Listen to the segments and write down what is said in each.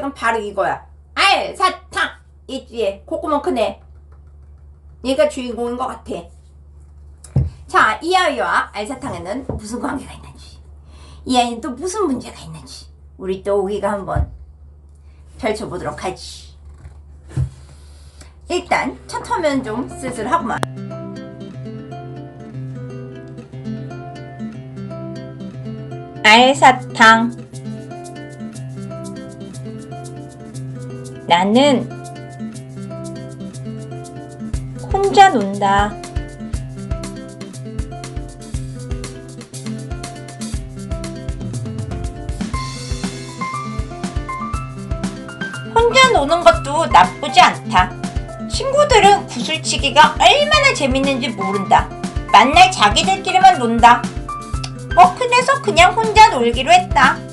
산책은 바로 이거야. 알 사탕 있지. 콧구멍 크네. 얘가 주인공인 것 같아. 자, 이 아이와 알사탕에는 무슨 관계가 있는지, 이 아이는 또 무슨 문제가 있는지, 우리 또 우리가 한번 펼쳐보도록 하지. 일단 첫 화면 좀 쓸쓸하구만. 알사탕. 나는 혼자 논다. 혼자 노는 것도 나쁘지 않다. 친구들은 구슬치기가 얼마나 재밌는지 모른다. 만날 자기들끼리만 논다. 뭐 그래서 그냥 혼자 놀기로 했다.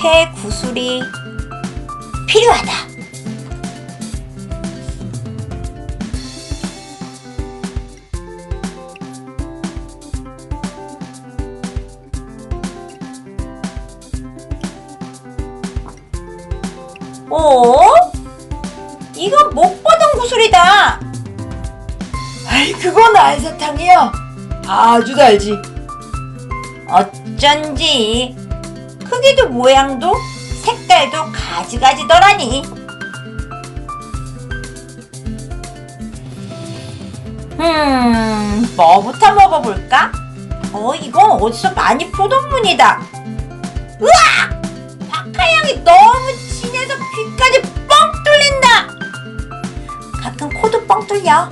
새 구슬이 필요하다. 어? 이건 못 보던 구슬이다. 아이 그건 알사탕이야 아주 달지 어쩐지 크기도 모양도 색깔도 가지가지더라니. 음, 뭐부터 먹어볼까? 어, 이건 어디서 많이 보던 문이다. 으악! 박하향이 너무 진해서 귀까지 뻥 뚫린다. 가끔 코도 뻥 뚫려.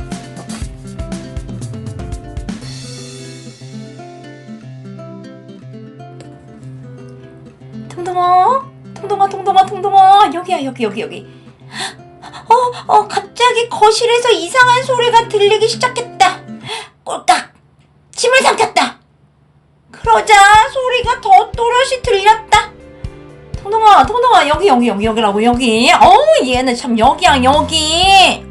통동아, 통동아, 통동아, 통동아, 여기야, 여기, 여기, 여기. 어, 어, 갑자기 거실에서 이상한 소리가 들리기 시작했다. 꼴깍, 침을 삼켰다. 그러자 소리가 더 또렷이 들렸다. 통동아, 통동아, 여기, 여기, 여기, 여기라고, 여기. 어우, 얘는 참 여기야, 여기.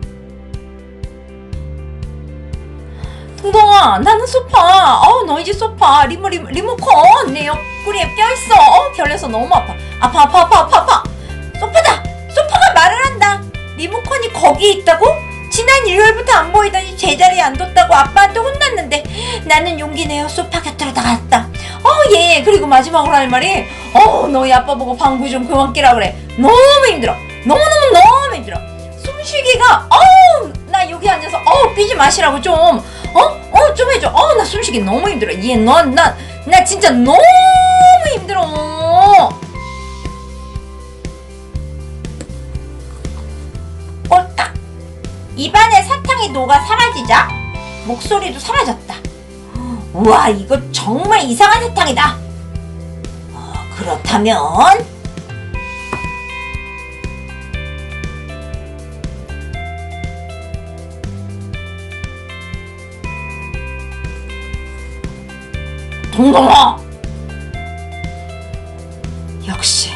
통동아, 나는 소파. 어우, 너 이제 소파. 리모, 리모, 리모컨. 내 옆구리에 껴있어. 어, 결려서 너무 아파. 아파, 아파, 아파, 아파, 아파. 소파다! 소파가 말을 한다. 리모컨이 거기 있다고? 지난 일요일부터 안 보이더니 제자리에 안 뒀다고 아빠한테 혼났는데 나는 용기 내어 소파 곁으로 나갔다. 어, 얘. 그리고 마지막으로 할 말이 어, 너희 아빠 보고 방구 좀 그만 끼라 그래. 너무 힘들어. 너무너무 너무 힘들어. 숨쉬기가 어우, 나 여기 앉아서 어우, 삐지 마시라고 좀. 어? 어, 좀 해줘. 어, 나 숨쉬기 너무 힘들어. 얘, 너, 나, 나 진짜 너무 힘들어. 꼴딱. 입안에 사탕이 녹아 사라지자 목소리도 사라졌다. 우와, 이거 정말 이상한 사탕이다. 어, 그렇다면 동동아! 역시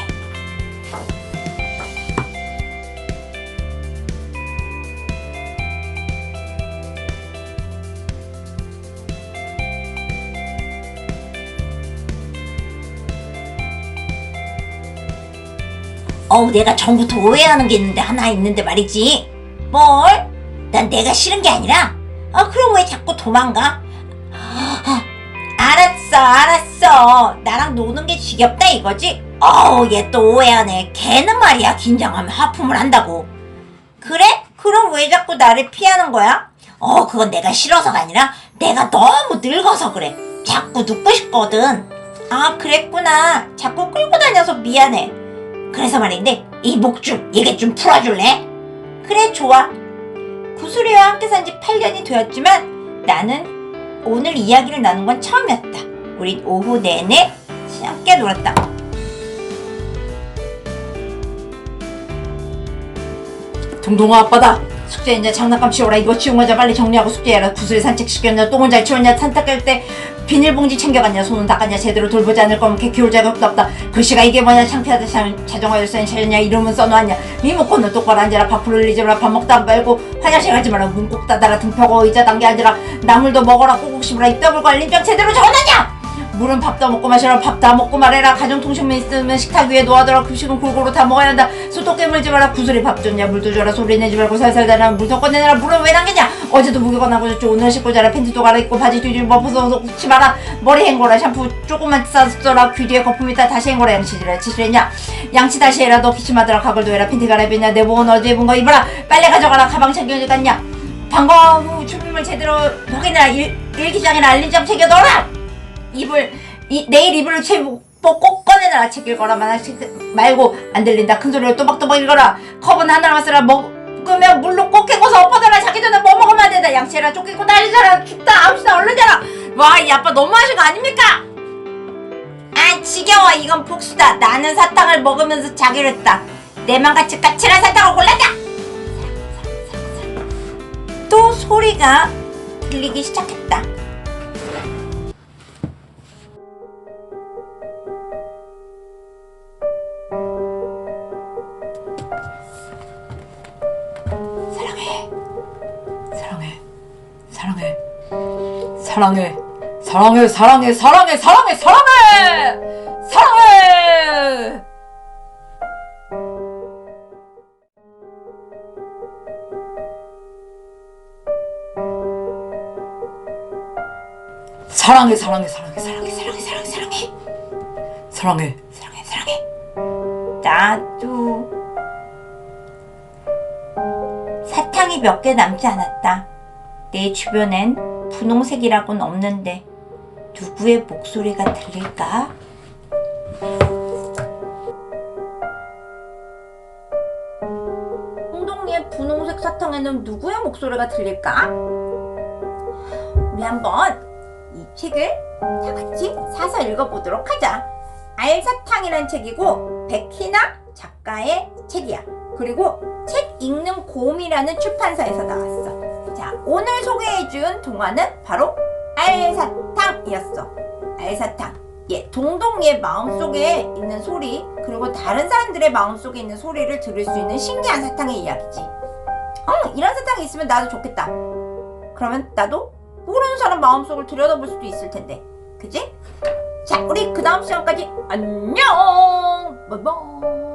어우 내가 전부터 오해하는 게 있는데 하나 있는데 말이지 뭘? 난 내가 싫은 게 아니라 아 그럼 왜 자꾸 도망가? 아, 알았어 알았어. 나랑 노는 게 지겹다 이거지? 어우 얘 또 오해하네. 걔는 말이야 긴장하면 하품을 한다고. 그래? 그럼 왜 자꾸 나를 피하는 거야? 어 그건 내가 싫어서가 아니라 내가 너무 늙어서 그래. 자꾸 눕고 싶거든. 아 그랬구나. 자꾸 끌고 다녀서 미안해. 그래서 말인데 이목좀 이게 좀 풀어줄래? 그래 좋아. 구슬이와 함께 산 지 8년이 되었지만 나는 오늘 이야기를 나눈 건 처음이었다 우린 오후 내내 함께 놀았다. 동동아 아빠다. 숙제했냐? 장난감 치워라. 이거 치운 거자 빨리 정리하고 숙제해라. 구슬이 산책시켰냐? 똥을 잘 치웠냐? 산타 깰때 비닐봉지 챙겨갔냐? 손은 닦았냐? 제대로 돌보지 않을 거면 개 키울 자격도 없다. 글씨가 이게 뭐냐? 창피하다. 참 자전거 열쇠는 차렸냐? 이름은 써놓았냐? 리모컨은 똑바로 앉아라. 밥풀 흘리지 마라. 밥 먹다 말고 화장실 가지 마라. 문꼭 닫아라. 등 펴고 의자 당겨 앉아라. 나물도 먹어라. 꼭꼭 씹어라. 입 다물고 알림장 제대로 적어놨냐 물은 밥도 먹고 마시라 밥 다 먹고 말해라. 가정통신만 있으면 식탁 위에 놓아둬라. 급식은 골고루 다 먹어야 한다. 소독 깨물지 마라. 구슬이 밥 줬냐? 물도 줘라 소리 내지 말고 살살 자라. 물도 꺼내라. 물은 왜 남겼냐? 어제도 무게가 나고 졌죠. 오늘 씻고 자라. 팬티도 갈아입고 바지 뒤집어 벗어서 굽지 마라. 머리 헹궈라. 샴푸 조금만 싸줘라. 귀 뒤에 거품 있다. 다시 헹궈라. 양치질해 치질했냐? 양치 다시 해라. 너 기침하더라. 가글도 해라. 팬티 갈아입었냐? 내복은 어제 입은 거 입어라. 빨래 가져가라. 가방 챙겨 어디 갔냐? 방과 후 준비물 제대로 보기나 일, 일기장이나 알림장 챙겨 넣어라 입을 이, 내일 이불을 채고 꼭 꺼내놔라. 책 읽거라만 하지 말고 안 들린다. 큰 소리로 또박또박 읽어라. 컵은 하나만 쓰라. 먹으면 물로 꼭 깨고서 엎어져라. 자기 전에 뭐 먹으면 안 된다. 양치해라. 쫓기고 난리잖아 춥다. 아홉시다 얼른 자라. 와 이 아빠 너무하신 거 아닙니까? 아 지겨워. 이건 복수다. 나는 사탕을 먹으면서 자기로 했다. 내만 같이 까칠한 사탕을 골랐다. 또 소리가 들리기 시작했다 사랑해. 사랑해. 사랑해 사랑해 사랑해 사랑해 사랑해! 사랑해! 사랑해 사랑해 사랑해 사랑해 사랑해 사랑해 사랑해. 사랑해. 사랑해 사랑해. 나도 사탕이 몇 개 남지 않았다 내 주변엔 분홍색이라고는 없는데 누구의 목소리가 들릴까? 홍동리의 분홍색 사탕에는 누구의 목소리가 들릴까? 우리 한번 이 책을 다 같이 사서 읽어보도록 하자. 알사탕이란 책이고 백희나 작가의 책이야. 그리고 책 읽는 곰이라는 출판사에서 나왔어. 자, 오늘 소개해준 동화는 바로 알사탕이었어. 알사탕. 예, 동동이의 마음속에 있는 소리, 그리고 다른 사람들의 마음속에 있는 소리를 들을 수 있는 신기한 사탕의 이야기지. 어, 이런 사탕이 있으면 나도 좋겠다. 그러면 나도 모르는 사람 마음속을 들여다볼 수도 있을 텐데. 그지? 자, 우리 그 다음 시간까지 안녕! 바이바이!